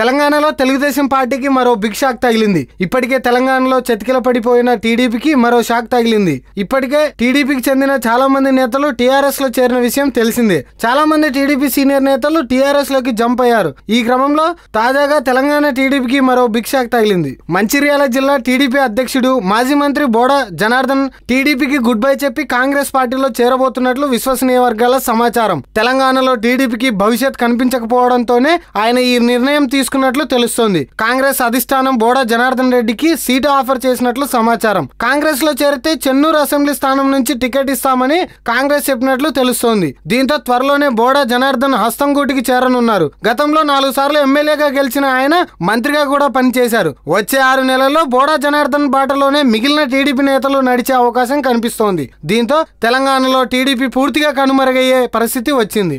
తెలంగాణలో తెలుగుదేశం పార్టీకి మరో బిగ్ షాక్ తగిలింది. ఇప్పటికే తెలంగాణలో చతికిల పడిపోయిన టీడీపీకి మరో షాక్ తగిలింది. ఇప్పటికే టీడీపీకి చెందిన చాలా మంది నేతలు టీఆర్ఎస్లో చేరిన విషయం తెలిసిందే. చాలా మంది టీడీపీ సీనియర్ నేతలు టీఆర్ఎస్లోకి జంప్ అయ్యారు. ఈ క్రమంలో తాజాగా తెలంగాణ టీడీపీకి మరో బిగ్ షాక్ తగిలింది. మంచిర్యాల జిల్లా టీడీపీ అధ్యక్షుడు మాజీ మంత్రి బోడా జనార్దన్ టీడీపీకి గుడ్ బై చెప్పి కాంగ్రెస్ పార్టీలో చేరబోతున్నట్లు విశ్వసనీయ వర్గాల సమాచారం. తెలంగాణలో టీడీపీకి భవిష్యత్ కనిపించకపోవడంతోనే ఆయన ఈ నిర్ణయం తీసుకు తీసుకున్నట్లు తెలుస్తోంది. కాంగ్రెస్ అధిష్టానం బోడా జనార్దన్ రెడ్డికి సీటు ఆఫర్ చేసినట్లు సమాచారం. కాంగ్రెస్లో చేరితే చెన్నూరు అసెంబ్లీ స్థానం నుంచి టికెట్ ఇస్తామని కాంగ్రెస్ చెప్పినట్లు తెలుస్తోంది. దీంతో త్వరలోనే బోడా జనార్దన్ హస్తంగూటికి చేరనున్నారు. గతంలో నాలుగు సార్లు ఎమ్మెల్యేగా గెలిచిన ఆయన మంత్రిగా కూడా పనిచేశారు. వచ్చే ఆరు నెలల్లో బోడా జనార్దన్ బాటలోనే మిగిలిన టీడీపీ నేతలు నడిచే అవకాశం కనిపిస్తోంది. దీంతో తెలంగాణలో టీడీపీ పూర్తిగా కనుమరుగయ్యే పరిస్థితి వచ్చింది.